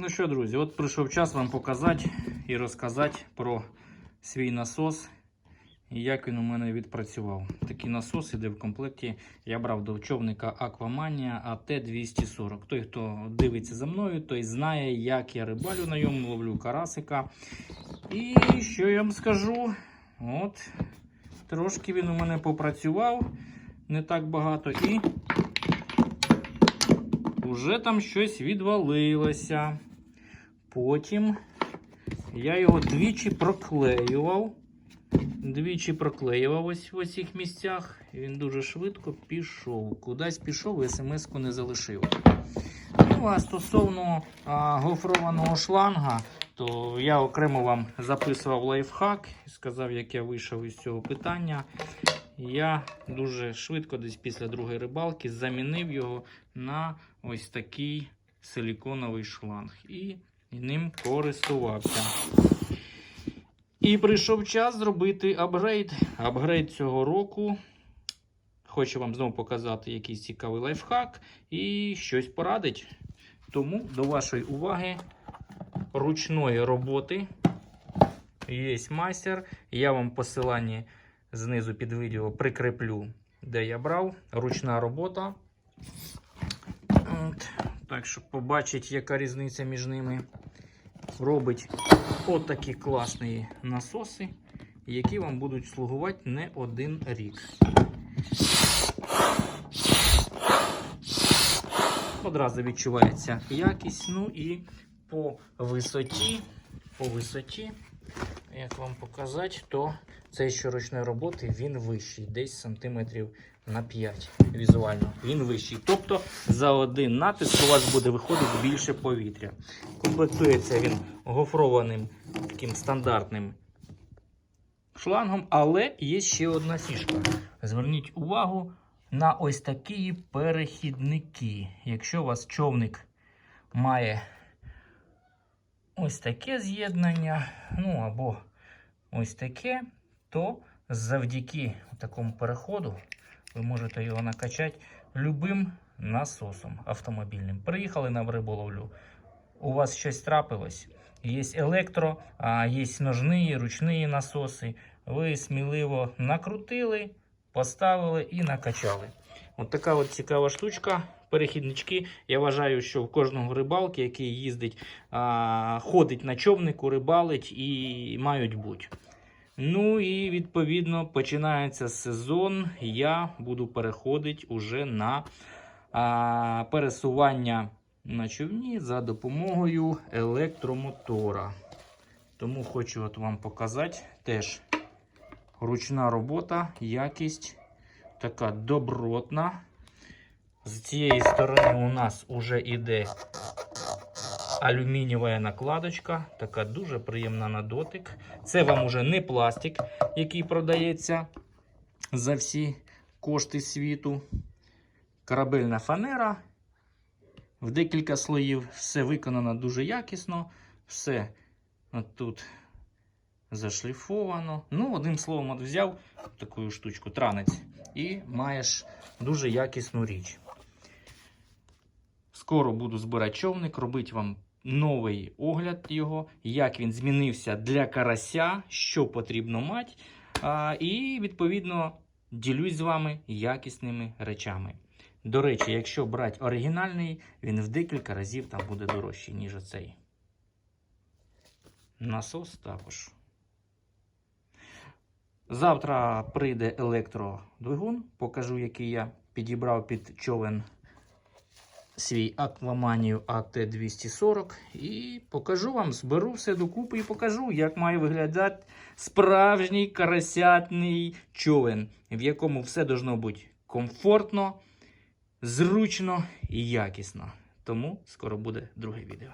Ну що, друзі, от прийшов час вам показати і розказати про свій насос і як він у мене відпрацював. Такий насос іде в комплекті. Я брав до човника Aquamania AT240. Той, хто дивиться за мною, той знає, як я рибалю на ньому, ловлю карасика. І що я вам скажу? От, трошки він у мене попрацював, не так багато. І Уже там щось відвалилося. Потім я його двічі проклеював. Двічі проклеював ось в цих місцях. Він дуже швидко пішов. Кудись пішов смс-ку не залишив. Ну, а стосовно а, гофрованого шланга, то я окремо вам записував лайфхак сказав, як я вийшов із цього питання. Я дуже швидко, десь після другої рибалки, замінив його на ось такий силіконовий шланг і ним користувався. І прийшов час зробити апгрейд. Апгрейд цього року. Хочу вам знову показати якийсь цікавий лайфхак і щось порадить. Тому до вашої уваги ручної роботи є майстер. Я вам посилання знизу під відео прикріплю, де я брав. Ручна робота. От. Так, щоб побачити, яка різниця між ними. Робить отакі класні насоси, які вам будуть слугувати не один рік. Одразу відчувається якість, ну і по висоті, по висоті, як вам показати, то цей що ручної роботи він вищий, десь сантиметрів на 5 візуально. Він вищий. Тобто за один натиск у вас буде виходити більше повітря. Комплектується він гофрованим таким стандартним шлангом, але є ще одна фішка. Зверніть увагу на ось такі перехідники. Якщо у вас човник має ось таке з'єднання, ну або ось таке, то завдяки такому переходу ви можете його накачати любим насосом автомобільним. Приїхали на риболовлю, у вас щось трапилось. Є електро, є ножні, ручні насоси. Ви сміливо накрутили, поставили і накачали. От така от цікава штучка. Перехіднички. Я вважаю, що в кожного рибалки, який їздить, ходить на човнику, рибалить і мають бути. Ну і відповідно починається сезон. Я буду переходити уже на а, пересування на човні за допомогою електромотора. Тому хочу от вам показати теж ручна робота, якість така добротна. З цієї сторони у нас вже йде алюмінієва накладочка, така дуже приємна на дотик. Це вам уже не пластик, який продається за всі кошти світу. Корабельна фанера. В декілька слоїв все виконано дуже якісно. Все тут зашліфовано. Ну, одним словом, от взяв таку штучку, транець, і маєш дуже якісну річ. Скоро буду збирати човник, робити вам новий огляд його, як він змінився для карася, що потрібно мати. А, і, відповідно, ділюсь з вами якісними речами. До речі, якщо брати оригінальний, він в декілька разів там буде дорожчий, ніж оцей. Насос також. Завтра прийде електродвигун, покажу, який я підібрав під човен свій акваманію АТ-240 і покажу вам, зберу все докупи і покажу, як має виглядати справжній карасятний човен, в якому все должно бути комфортно, зручно і якісно. Тому скоро буде друге відео.